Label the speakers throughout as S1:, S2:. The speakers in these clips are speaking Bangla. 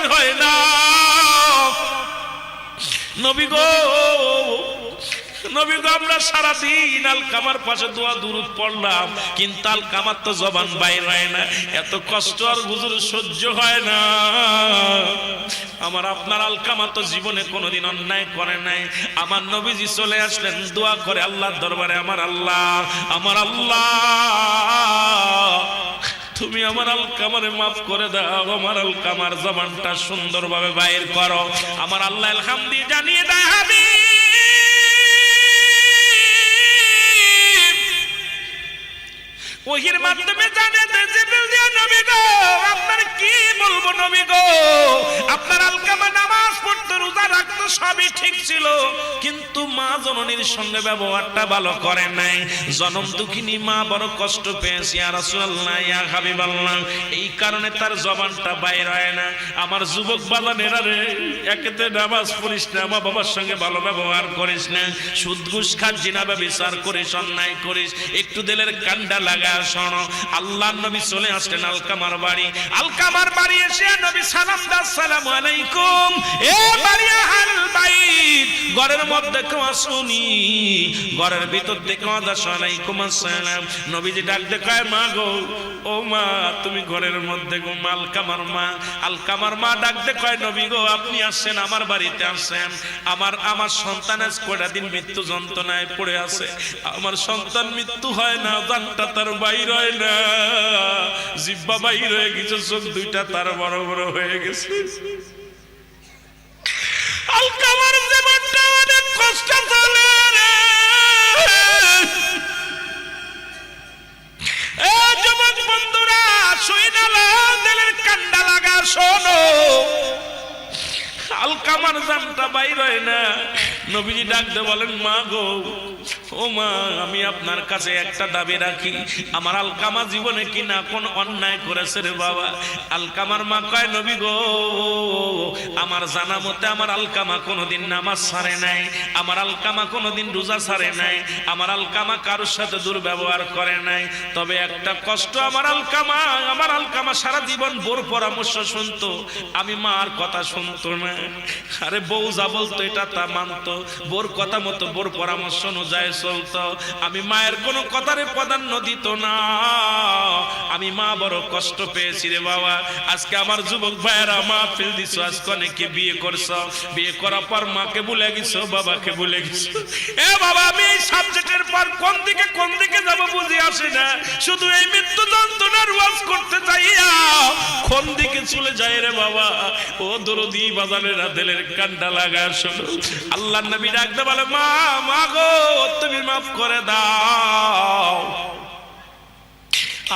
S1: বাইর হয় না। নবী গো নবী গো, আমরা সারাদিন আল কামার পাশে দোয়া দুরুদ পড়লাম, কিন্তু আল কামার তো জবান বাইর হয় না। এত কষ্ট আর হুজুর সহ্য হয় না। আমার আপনার আল কামার তো জীবনে কোনোদিন অন্যায় করে নাই। আমার নবীজি চলে আসলেন, দোয়া করে আল্লাহর দরবারে, আমার আল্লাহ আমার আল্লাহ। তুমি আমার আল কামারে মাফ করে দাও, আমার আল কামার জবানটা সুন্দরভাবে বাইর করো। আমার আল্লাহ আলহামদি জানিয়ে দেয় ওহির মাধ্যমে জানে যে জিবরিল নবী গো। আপনার কি বলব নবী গো? আপনার আলকামা নামাজ পড়তো, রোজা রাখতো সবই ঠিক ছিল। কিন্তু মা জননীর সঙ্গে ব্যবহারটা ভালো করে নাই। জনম দুঃখিনী মা বড় কষ্ট পেয়েছে। আর রাসূলুল্লাহ, ইয়া হাবিবাল্লাহ। এই কারণে তার জবানটা বাইর হয় না। আমার যুবক বাজানেরা রে, একেতে নামাজ পড়িস না, মা বাবার সঙ্গে ভালো ব্যবহার করিস না। সুদ ঘুষ খাস জিনাবা বিচার করিস, অন্যায় করিস। একটু দিলের কান্ডা লাগা শোনো আল্লাহ নবী চলে আসলেন আলকামার বাড়ি। আলকামার বাড়ি এসে নবী সালাম দাস, সালাম আলাইকুম। এ বাড়ি বাইত, ঘরের মধ্যে কেউ আসুনি, ঘরের ভিতর আদাস আলাইকুম আসসালাম। মা গো, ও মা, তুমি ঘরের মধ্যে গো আলকামার মা। আলকামার মা দেখায় নবী গো, আপনি আসছেন আমার বাড়িতে আসছেন আমার আমার সন্তান আজ কয়টা দিন মৃত্যু যন্ত্রণায় পড়ে আছে। আমার সন্তান মৃত্যু হয় না, জানটা তার বাইর হয় না। জিব্বা বাইর গেছে, চোখ দুইটা তার বড় বড় হয়ে গেছে। আলকামার কান্ডা শোনো। আলকামার জানটা বাইর না। নবীজি ডাকতে বলেন, মা গো ও মা, আমি আপনার কাছে একটা দাবি রাখি। আমার আলকামা জীবনে কি না কোন অন্যায় করেছে রে বাবা? আলকামার মা কয়, নবী গো, আমার জানা মতে আমার আলকামা কোনোদিন নামাজ ছাড়ে নাই, আমার আলকামা কোনোদিন রোজা ছাড়ে নাই, আমার আলকামা কারোর সাথে দুর্ব্যবহার করে নাই। তবে একটা কষ্ট আমার আলকামা আমার আলকামা সারা জীবন বোর পরামর্শ শুনতো, আমি মার কথা শুনতো না। আরে বউ যা বলতো, এটা তা মানতো। বোর কথা মতো বোর পরামর্শ অনুযায়ী আমি মায়ের কোনো কথারে প্রাধান্য দিত না। আমি মা বড় কষ্ট পেয়েছি রে বাবা। আজকে আমার যুবক ভাইয়েরা মা ফেল দিছ, আজকে অনেকে বিয়ে করছ। বিয়ে করার পর মাকে ভুলে গেছো, বাবাকে ভুলে গেছো। এ বাবা, আমি এই সাবজেক্টের পর কোন দিকে কোন দিকে যাব বুঝে আসি না। শুধু এই মৃত্যু যন্ত্রণার ওয়াজ করতে চাইয়া কোন দিকে চলে যায় রে বাবা? ও দরদি বাজারের দিলের কান্ডা লাগা শোনো। আল্লাহ নবী ডাকতে বলে, মা মা গো তুমি মাফ করে দাও।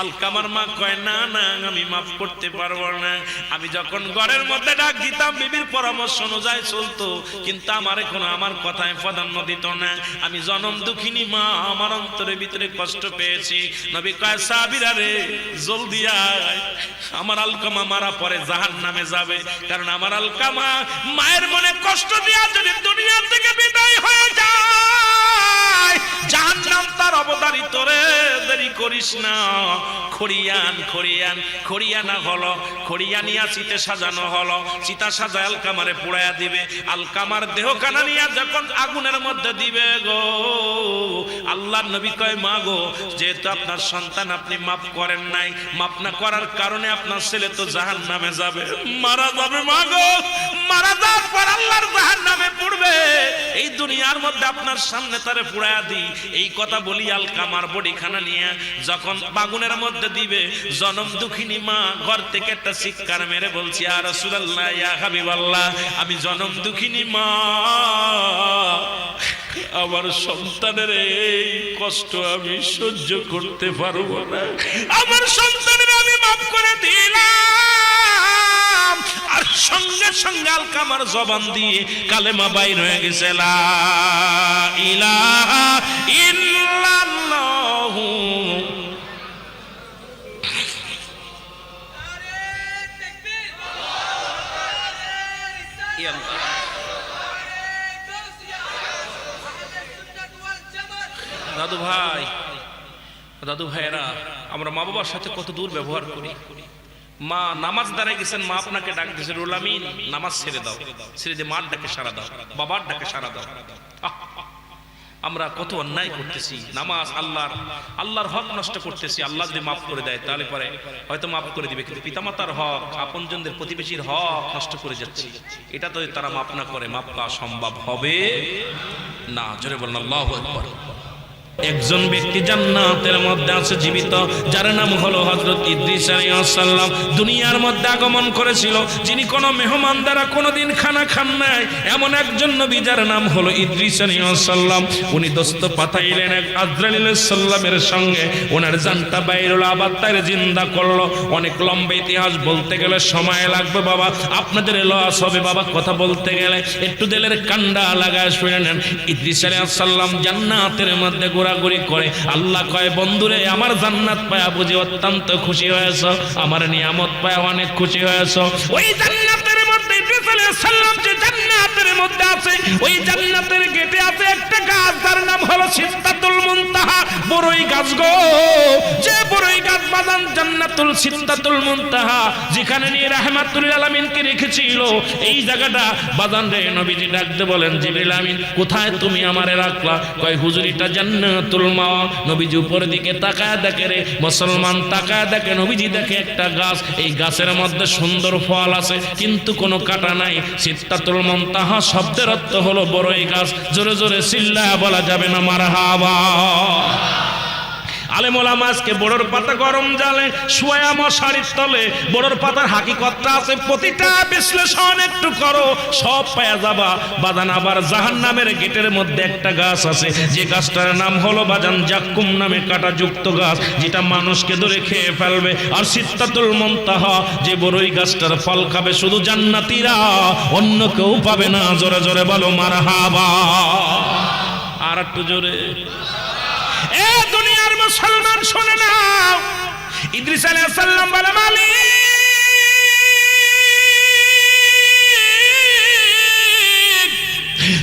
S1: আলকামার মা কয়, না না, আমি মাফ করতে পারব না। আমি যখন ঘরের মধ্যে ডাক দিতাম, বিবির পরামর্শ অনুযায়ী চলতো, কিন্তু আমার কোনো আমার কথায় প্রাধান্য দিত না। আমি জনম দুঃখিনী মা, আমার অন্তরের ভিতরে কষ্ট পেয়েছি। নবী কয়, সাবিরা রে, জলদি আয়। আমার আলকামা মারা পরে জাহান নামে যাবে, কারণ আমার আলকামা মায়ের মনে কষ্ট দিয়া যদি দুনিয়া থেকে বিদায় হয়ে যায় জাহান নাম তার অবতারিত রে, দেরি করিস না। খড়িয়ান খড়িয়ান, খড়িয়ানা হলো খড়িয়ানিয়া চিতে সাজানো হলো। চিতা সাজায় আলকামারে পোড়ায়া দিবে। আলকামার দেহ কানা নিয়া যখন আগুনের মধ্যে দিবে গো। আল্লাহ নবী কয়, মা গো, যেহেতু আপনার সন্তান আপনি মাফ করেন নাই, মাফ না করার কারণে আপনার ছেলে তো জাহান নামে যাবে। মারা যাবে, মা গো, মারা যাওয়ার পর আল্লাহর জাহান নামে পড়বে। এই দুনিয়ার মধ্যে আপনার সামনে তারে পুড়ায়া দিই। এই কথা বলি আলকামার বডিখানা নিয়ে। যখন বাগুনের মধ্যে দিবে, জনম দুঃখিনী মা ঘর থেকে একটা চিৎকার মেরে বলছি আর রাসূলুল্লাহ, ইয়া হাবিবাল্লাহ, আমি জনম দুঃখিনী মা। আমার সন্তানের এই কষ্ট আমি সহ্য করতে পারব না। আমার সন্তানের আমি মাফ করে দিলাম। আর সঙ্গে সঙ্গে আলকা আমার জবান দিয়ে কালেমা বাইর হয়ে গেছে, লা ইলাহা দাদু ভাই, দাদু ভাইয়েরা, আমরা মা বাবার সাথে কত দূর ব্যবহার করি। মা নামাজ দাঁড়ায় গেছেন, মা আপনাকে ডাক দিয়েছে রুলামিন নামাজ ছেড়ে দাও, ছেড়ে দিয়ে মার ডাকে সারা দাও, বাবার ডাকে সারা দাও। আমরা কত অন্যায় করতেছি, নামাজ আল্লাহর আল্লাহর হক নষ্ট করতেছি, আল্লাহ যদি মাফ করে দেয়, তাহলে পরে হয়তো মাফ করে দিবে, কিন্তু পিতামাতার হক, আপনজনদের প্রতিবেশীর হক নষ্ট করে যাচ্ছি। এটা তো তারা মাফ না করে, মাফ পাওয়া সম্ভব হবে না। জোরে বলেন, আল্লাহু আকবার। একজন ব্যক্তি জান্নাতের মধ্যে আছে জীবিত, যার নাম হলো হযরত ইদ্রিস আলাইহিস সালাম। দুনিয়ার মধ্যে আগমন করেছিল, যিনি কোনো মেহমান দ্বারা কোনোদিন খানা খান নাই। এমন একজন নবী যার নাম হলো ইদ্রিস আলাইহিস সালাম। উনি দোস্ত পাঠাইলেন এক আজরাইল সালামের সঙ্গে। ওনার জানটা বাইরুল আবার তার জিন্দা করল। অনেক লম্বা ইতিহাস বলতে গেলে সময় লাগবে বাবা। আপনাদের লস হবে বাবা, কথা বলতে গেলে। একটু দেলের কান্ডা লাগায় শুনে নেন। ইদ্রিস আলাইহিস সালাম জান্নাতের মধ্যে ঘোরাঘুরি করে। আল্লাহ কয়, বন্ধুরে, আমার জান্নাত পায়া বুঝি অত্যন্ত খুশি হয়েছ। আমার নিয়ামত পায়া অনেক খুশি হয়েছ। ওই জান্নাতের যেখানে নিয়ে রাহমাতুল রেখেছিল। এই জায়গাটা রে, নবীজি ডাকতে বলেন আমিন, কোথায় তুমি আমারে রাখলা? কয় হুজুরিটা জান্নাতুল মাওয়া। নবীজি উপরের দিকে তাকায় দেখে রে, মুসলমান তাকায় দেখে, নবীজি দেখে একটা গাছ, এই গাছের মধ্যে সুন্দর ফল আছে, কিন্তু কোনো কাটা নাই। সিদ্ধাতুল মন্তাহা শব্দের অর্থ হলো বড়ই গাছ। জোরে জোরে চিল্লা বলা যাবে না মারহাবা। আলেমোলা মাছকে বড়র পাতা গরম জালে, শুয়া মশারির তলে। বড়র পাতার হাকিকতটা আছে, প্রতিটা বিশ্লেষণ একটু করো, সব পায়া যাবা। বাদান আবার জাহান নামের গেটের মধ্যে একটা গাছ আছে, যে গাছটার নাম হলো বাজান জাক্কুম নামে কাটা যুক্ত গাছ, যেটা মানুষকে ধরে খেয়ে ফেলবে। আর সিত্তাতুল মন্তাহা, যে বড়ই গাছটার ফল খাবে শুধু জান্নাতীরা, অন্য কেউ পাবে না। জোরে জোরে বলো, মারহাবা। আর একটু জোরে। মুসলমান শুনে নাও। ইদ্রিস আলাইহিস সালাম বলে, মালিক,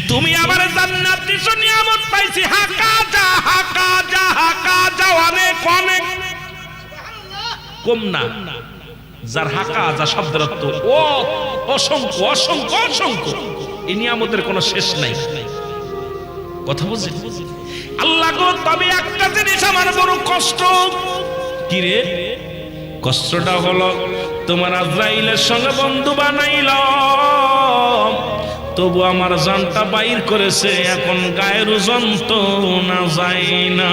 S1: তুমি আমার জান্নাত দিছো, নিয়ামত পাইছি। হাকা যা হাকা যা হাকা যা অনেক অনেক। কম না। যার হাকা যা শব্দের অর্থ ও অসংখ্য অসংখ্য অসংখ্য। এই নিয়ামতের কোনো শেষ নাই। কথা বুঝছেন আল্লাহ গো, তবে একটা জিনিস আমার বড় কষ্ট। কি রে কষ্টটা হলো তোমার আজরাইলের সঙ্গে বন্ধু বানাইল তবু আমার জানটা বাইর করেছে, এখন গায়ের ওজন না যায় না।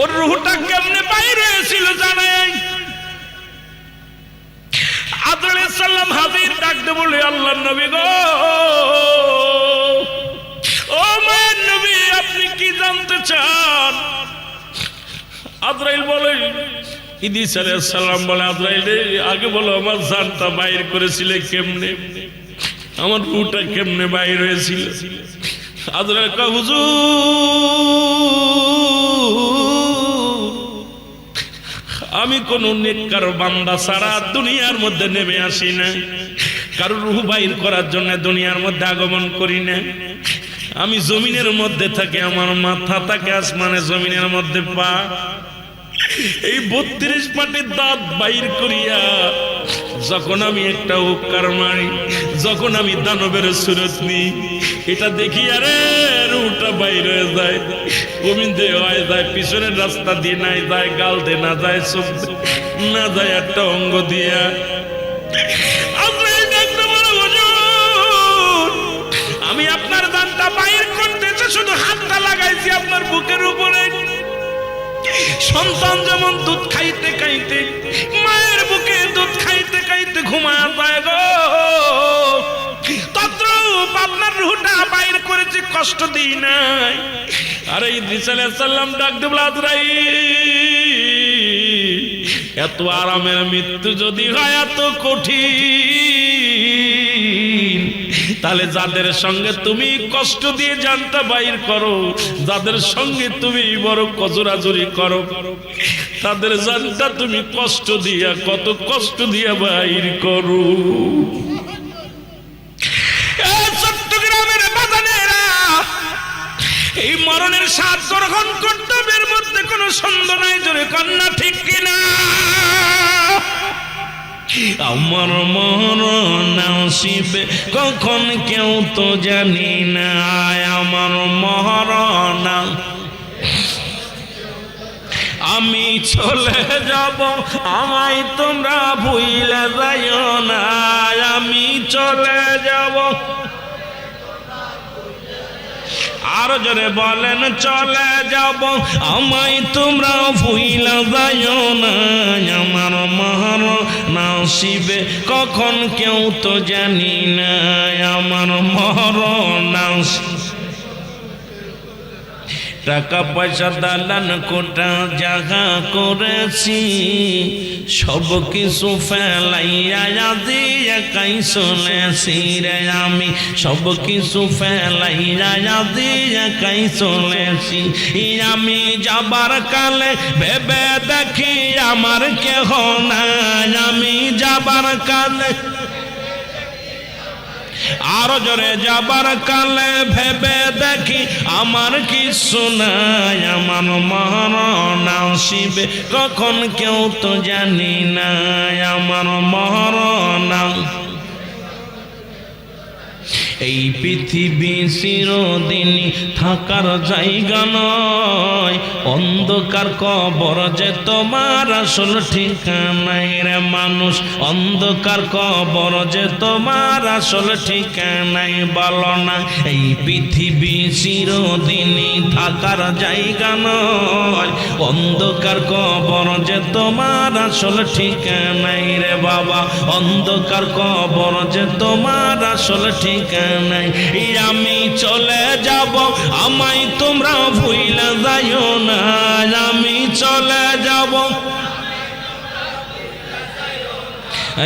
S1: ওর রুহটা কেমনে বাইরে ছিল জানেন? সাল্লাম হাজির ডাকতে বলে, আল্লাহ নবী গো। ও মায়ের নবী, আপনি কি জানতে চান? আদরাইল বলে, ইদিস সালাম বলে, আদরাইল আগে বলো, আমার জানটা বাইর করেছিলে কেমনে? আমার রুহটা কেমনে বাইর হয়েছিল? আদরাইল হুজুর আমি কোন নেককার বান্দা সারা দুনিয়ার মধ্যে নেমে আসি না। কারও রুহ বাইর করার জন্য দুনিয়ার মধ্যে আগমন করি না। আমি জমিনের মধ্যে থাকি, আমার মাথা থাকে আসমানে জমিনের মধ্যে পা। এই বত্রিশ পাটির দাঁত বাইর করিয়া যখন আমি একটা উপকার মারি যখন আমি দানবের সুরত নিই এটা দেখি আরে রুটা বাইর যায় গোবিন্দে হয়ে যায় পিছনের রাস্তা দিয়ে নাই যায় গাল দিয়ে না যায় চোখ না যায় একটা অঙ্গ দিয়া। আজরাইল ডাকতে বলে, "হুজুর, আমি আপনার দানটা বাইর করতেছি শুধু হাতটা লাগাইছি আপনার বুকের উপরে। সন্তান যেমন দুধ খাইতে খাইতে, মায়ের বুকে দুধ খাইতে খাইতে ঘুমায় পায় গো। তদ্রূপ আপনার বাইর করেছি, কষ্ট দিই নাই। আরে আলাইহিস সালাম, ডাক দেবল এত আরামের মৃত্যু যদি হয়, এত কঠিন। তাহলে যাদের সঙ্গে তুমি কষ্ট দিয়ে জানটা বাইর করো, যাদের সঙ্গে তুমি বড় কজরাজরি করো, তাদের জানটা তুমি কষ্ট দিয়া, কত কষ্ট দিয়া বাইর করো। এই মরণের স্বাদ গ্রহণ কর্তব্যের মধ্যে কোনো সন্দেহ নাই, জোরে কন্যা ঠিক কিনা? আমার মরণ আসিবে কখন কেউ তো জানি না আমার মরণ। আমি চলে যাব, আমায় তোমরা ভুইলে যাইও না, আমি চলে যাব। আর জোরে বলেন, চলে যাব, আমায় তোমরা ভুইলা যাইও না, আমার নাসিবে কখন কেউ তো জানি না আমার মরণ নাসিবে টাকা পয়সা দালান কোটা জাগা করেছি, সব কিছু ফেলাইয়া আজি একাই চলেছি রে আমি। সব কিছু ফেলাইয়া আজি একাই চলেছি। আমি যাবার কালে ভেবে দেখি আমার কেহ নাই। আমি যাবার কালে আরও জোরে যাবার কালে ভেবে দেখি আমার কি শোনায় আমার মরণ আসিবে। কখন কেউ তো জানি না আমার মরণ এই পৃথিবী চিরদিনই থাকার জায়গা নয়। অন্ধকার কবর যে তোমার আসল ঠিকানাই রে মানুষ। অন্ধকার কবর যে তোমার আসল ঠিকানাই বলো না। এই পৃথিবী চিরদিনই থাকার জায়গা নয়। অন্ধকার কবর যে তোমার আসল ঠিকানাই রে বাবা। অন্ধকার কবর যে তোমার আসল ঠিকানাই এই আমি চলে যাব, আমায় তোমরা ভুইলে যাইও না। আমি চলে যাব।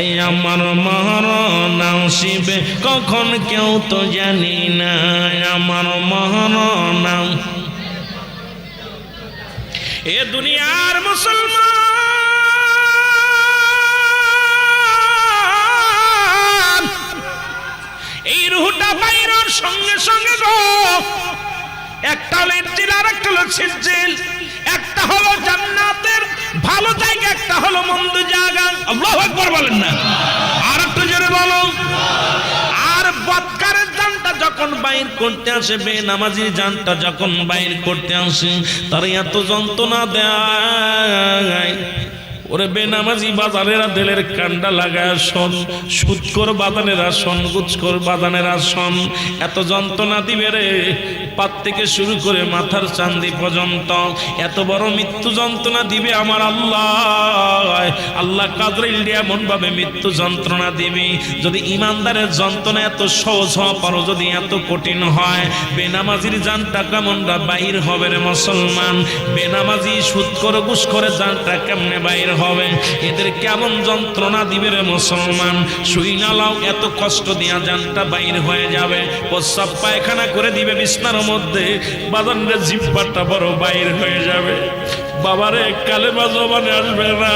S1: এই আমার মরণ আসিবে কখন কেউ তো জানি না। আমার মরণ এ দুনিয়ার মুসলমান রুহটা বাইরের সঙ্গে সঙ্গে গো। একটা হলো ইঞ্জিল আর একটা হলো সিজিল একটা হলো জান্নাতের ভালো জায়গা, একটা হলো মন্দ জায়গা। আল্লাহু আকবার বলেন না। আর একটু জোরে বলো। আর বৎকারের জানটা যখন বাইর করতে আসে বে নামাজির জানটা যখন বাইর করতে আসে, তার এত যন্ত্রণা দেয়। ওরে বেনামাজি বাজানেরা দেলের কান্ডা লাগায় শোন সুৎকর বাদানেরা শোন গুচকর বাদানেরা শোন এত যন্ত্রণা দিবে রে, পাত থেকে শুরু করে মাথার চান্দি পর্যন্ত। এত বড় মৃত্যু যন্ত্রণা দিবে আমার আল্লাহ। আল্লাহ ইন্ডিয়া এমন ভাবে মৃত্যু যন্ত্রণা দিবে। যদি ইমানদারের যন্ত্রণা এত সহজ হওয়া পারো, যদি এত কঠিন হয়, বেনামাজির জানটা কেমনটা বাইর হবে রে মুসলমান? বেনামাজি সুদ করে ঘুষ করে জানটা কেমনে বাইর হবে। এদের কেমন যন্ত্রণা দিবে রে মুসলমান? শুই না লাও, এত কষ্ট দিয়া জানটা বাইর হয়ে যাবে। প্রস্রাব পায়খানা করে দিবে বিছনার মধ্যে। বাদানরে জিব্বাটা বড় বাইর হয়ে যাবে। বাবারে, কালেমা জবানে আসবে না।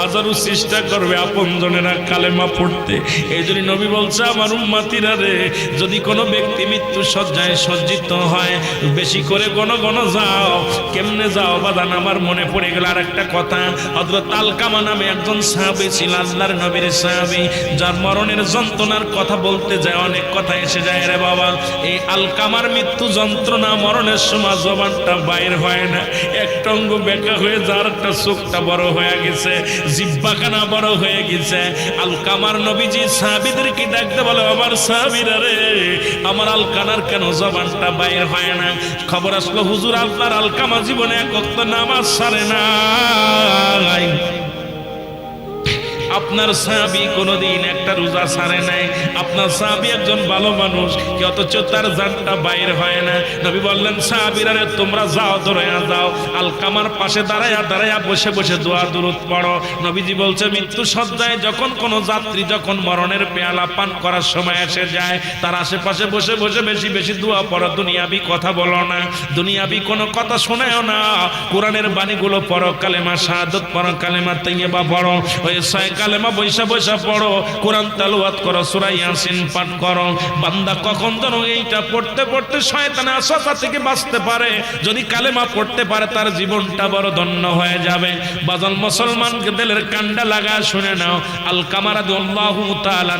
S1: হাজারো চেষ্টা করবে আপন জনেরা কালেমা পড়তে। এই জন্য নবী বলছে, আমার উম্মাতিরা রে, যদি কোনো ব্যক্তি মৃত্যু সজ্জায় সজ্জিত হয়, বেশি করে গণ গণ যাও, কেমনে যাও? বাদান আমার মনে পড়ে গেল আর একটা কথা। হজরত আলকামা নামে একজন সাহাবি ছিল, আল্লাহর নবীর সাহাবি। যার মরণের যন্ত্রণার কথা বলতে যায়, অনেক কথা এসে যায় রে বাবা। এই আলকামার মৃত্যু যন্ত্রণা মরণের সময় জবানটা বাইর হয় না। একটা অঙ্গ বেকা হয়ে যার একটা চোখটা বড় হয়ে গেছে। জিব্বাখানা বড় হয়ে গেছে। আলকামার নবীজি সাহাবিদেরকে ডাকতে বলে, আমার সাহাবিরা রে, আমার আলকানার কেন জবানটা বাইর হয় না? খবর আসলো, হুজুর আল্লাহর আলকামা জীবনে এক নামাজ সারে না আপনার সাহাবি কোনোদিন একটা রোজা সারে নাই। আপনার সাহাবি একজন ভালো মানুষ, কি অথচ তার জানটা বাইর হয় না। নবী বললেন, সাহাবিরা তোমরা যাও দৌড়াইয়া যাও। আলকামার পাশে দাঁড়াইয়া দাঁড়াইয়া বসে বসে দোয়া দুরুদ পড়ো। নবীজি বলছে, মৃত্যু সজ্জায় যখন কোনো যাত্রী যখন মরণের পেয়ালা পান করার সময় এসে যায়, তার আশেপাশে বসে বসে বেশি বেশি দোয়া পড়ো। দুনিয়াবি কথা বলো না, দুনিয়াবি কোনো কথা শোনায়ও না। কোরআনের বাণীগুলো পড়ো, কালেমা শাহাদত পড়ো, কালেমা তাইয়্যিবা পড়ো। ওই ছয় কালেমা বৈশা বৈশা পড়ো, কোরআন তালুয়াত করো, সূরা ইয়াসিন পাঠ করো। বান্দা কখন যেন এইটা পড়তে পড়তে শয়তানে আশা থেকে বাঁচতে পারে। যদি কালেমা পড়তে পারে, তার জীবনটা বড় ধন্য হয়ে যাবে। বাদল মুসলমানকে দিলের কান্ডা লাগা শুনে নাও। আল কামারা আল্লাহু তাআলা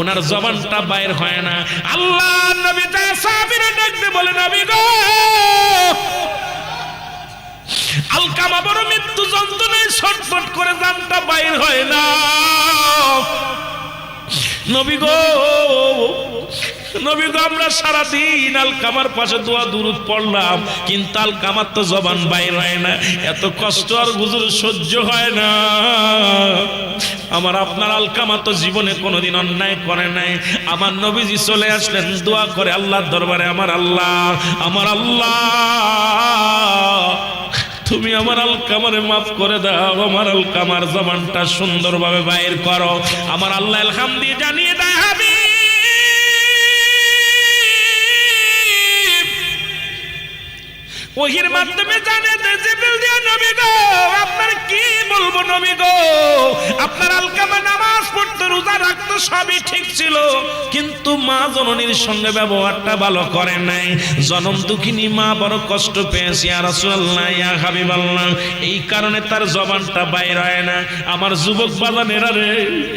S1: ওনার জবানটা বাইর হয় না। আল্লাহ নবী তা সাহাবীরা ডাকতে বলে, নবী গো আলকামা বড় মৃত্যু যন্ত্রণায় ছটফট করে জানটা বাইর হয় না। নবী গো নবী গো, আমরা সারাদিন আলকামার পাশে দোয়া দুরুদ পড়লাম, কিন্তু আলকামার তো জবান বাইর হয় না। এত কষ্ট আর গুজুর সহ্য হয় না। আমার আপনার আলকামা তো জীবনে কোনোদিন অন্যায় করে নাই। আমার নবীজি চলে আসলেন, দোয়া করে আল্লাহর দরবারে, আমার আল্লাহ আমার আল্লাহ। তুমি আমার আলকামারে মাফ করে দাও, আমার আলকামার জবানটা সুন্দরভাবে বাইর করো। আমার আল্লাহ আলহাম দিয়ে জানিয়ে দেয় ওহির মাধ্যমে জানে যে দিয়া নবী গো। আপনার কি বলব নবী গো? আপনার আলকামা নামাজ পড়তো, রোজা রাখতো সবই ঠিক ছিল। কিন্তু মা জননীর সঙ্গে ব্যবহারটা ভালো করে নাই। জনম দুঃখিনী মা বড় কষ্ট পেয়েছে। আর ইয়া এই কারণে তার জবানটা বাইর হয় না। আমার যুবক বাজানেরা রে,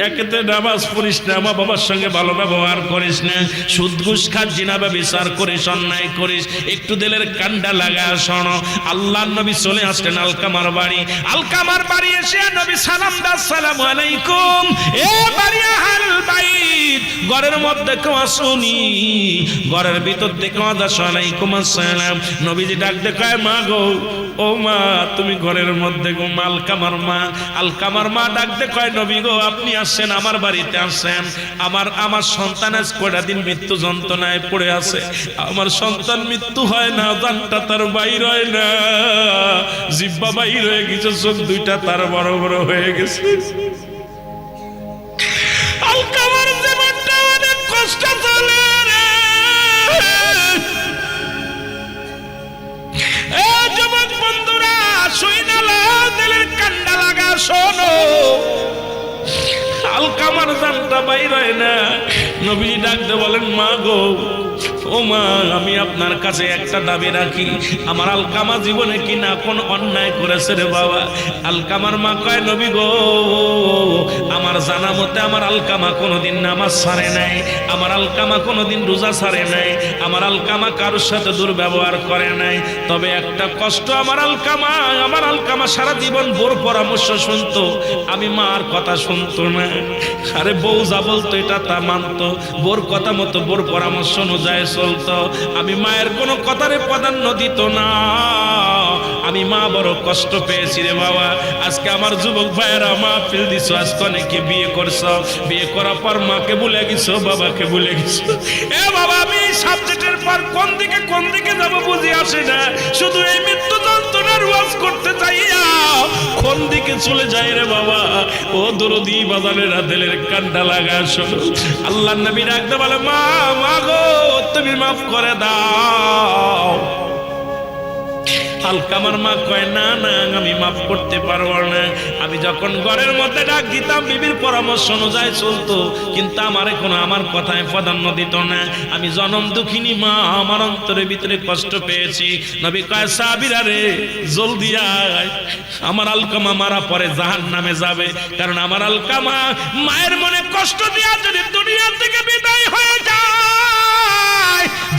S1: একেতে নামাজ পড়িস না, মা বাবার সঙ্গে ভালো ব্যবহার করিস না। সুদ ঘুষ খাস জিনাবা বিচার করিস, অন্যায় করিস। একটু দিলের কান্ডা লাগা শোনো আল্লাহ নবী চলে আসলেন আলকামার বাড়ি। আলকামার বাড়ি এসে নবী সালাম দাস, সালাম আলাইকুম। এ বাড়ি আহল বাইত, ঘরের মধ্যে কেউ আসুনি। ঘরের ভিতর থেকে আদাস আলাইকুম আসসালাম। নবীজি মা গো, ও মা, তুমি ঘরের মধ্যে গো, মা আলকামার মা। আলকামার মা ডাক দেখায় নবী গো, আপনি আসছেন, আমার বাড়িতে আসছেন। আমার আমার সন্তান আজ কয়টা দিন মৃত্যু যন্ত্রণায় পড়ে আছে। আমার সন্তান মৃত্যু হয় না তার বাইর হয় না, জিব্বা বাইর হয়ে গেছে, চোখ দুইটা তার বড় বড় হয়ে গেছে। আলকামার জীবনটা অনেক কষ্ট চলে যুবক বন্ধুরা দিলের কান্ডা লাগা, শোনো। আলকামার জানটা বাইর হয় না। নবীজি ডাকতে বলেন, মা গো ও মা, আমি আপনার কাছে একটা দাবি রাখি। আমার আলকামা জীবনে কি না কোন অন্যায় করেছে রে বাবা? আলকামার মা কয়, নবী গো, আমার জানা মতে আমার আলকামা কোনোদিন নামাজ ছাড়ে নাই। আমার আলকামা কোনোদিন রোজা ছাড়ে নাই। আমার আলকামা কারোর সাথে দুর্ব্যবহার করে নাই। তবে একটা কষ্ট আমার আলকামা আমার আলকামা সারা জীবন বোর পরামর্শ শুনতো। আমি মার কথা শুনতো না। আরে বউ যা বলতো, এটা তা মানতো। বোর কথা মতো বোর পরামর্শ অনুযায়ী চলতো। আমি মায়ের কোনো কথারে প্রাধান্য দিত না। আমি মা বড় কষ্ট পেয়েছি রে বাবা। আজকে আমার যুবক ভাইয়েরা মা ফিল দিছ, আজকে অনেকে বিয়ে করছ। বিয়ে করার পর মাকে বলে গেছো, বাবাকে বলে গেছো। এ বাবা, আমি সাবজেক্টের পর কোন দিকে কোন দিকে যাব বুঝে আসি না। শুধু এই মৃত্যু যন্ত্রণার ওয়াজ করতে চাইয়া কোন দিকে চলে যায় রে বাবা? ও দরদি বাজারের দিলের কান্ডা লাগা শোনো আল্লাহ নবী রাখতে বলে, মা মা গো, তুমি মাফ করে দাও। আলকামার মা কয়, না না, আমি মাফ করতে পারব না। আমি যখন ঘরের মধ্যে ডাক দিতাম, বিবির পরামর্শ অনুযায়ী চলতো, কিন্তু আমার কোনো আমার কথায় প্রাধান্য দিত না। আমি জনম দুঃখিনী মা, আমার অন্তরের ভিতরে কষ্ট পেয়েছি। নবী কয়, সাবিরা রে, জলদি আয়। আমার আলকামা মারা পরে জাহান নামে যাবে। কারণ আমার আলকামা মায়ের মনে কষ্ট দিয়া যদি দুনিয়া থেকে বিদায় হয়ে যায়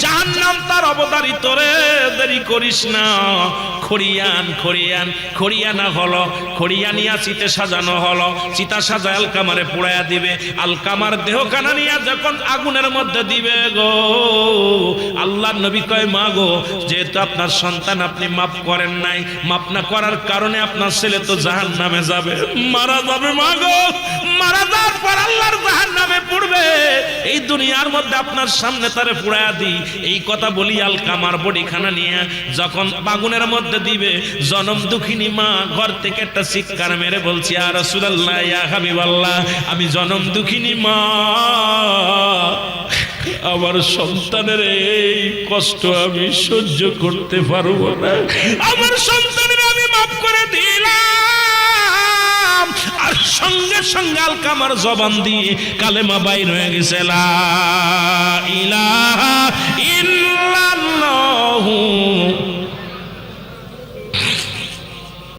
S1: জাহান্নাম তার অবতারিত রে, দেরি করিস না। খড়িয়ান খড়িয়ান, খড়িয়ানা হলো খড়িয়ানিয়া চিতে সাজানো হলো। চিতা সাজায় আলকামারে পুড়াইয়া দিবে। আলকামার দেহ কানা নিয়া যখন আগুনের মধ্যে দিবে গো, আল্লাহ নবী কয়, মা গো, যেহেতু আপনার সন্তান আপনি মাফ করেন নাই, মাফ না করার কারণে আপনার ছেলে তো জাহান নামে যাবে। মারা যাবে, মা গো। মারা যাওয়ার পর আল্লাহর জাহান নামে পড়বে। এই দুনিয়ার মধ্যে আপনার সামনে তারে দিই। এই কথা বলি আল কামার বডিখানা নিয়ে। যখন বাগুনের মধ্যে দিবে, জনম দুঃখিনী মা, ঘর থেকে একটা মেরে বলছি আর আমি জনম দুঃখিনী মা। আমার সন্তানের এই কষ্ট আমি সহ্য করতে পারব না। আমার সন্তানের আমি মাফ করে সঙ্গে সঙ্গে আলকামার জবান দিয়ে কালেমা বাইর হয়ে গেছে ইলাহা ইল্লাল্লাহু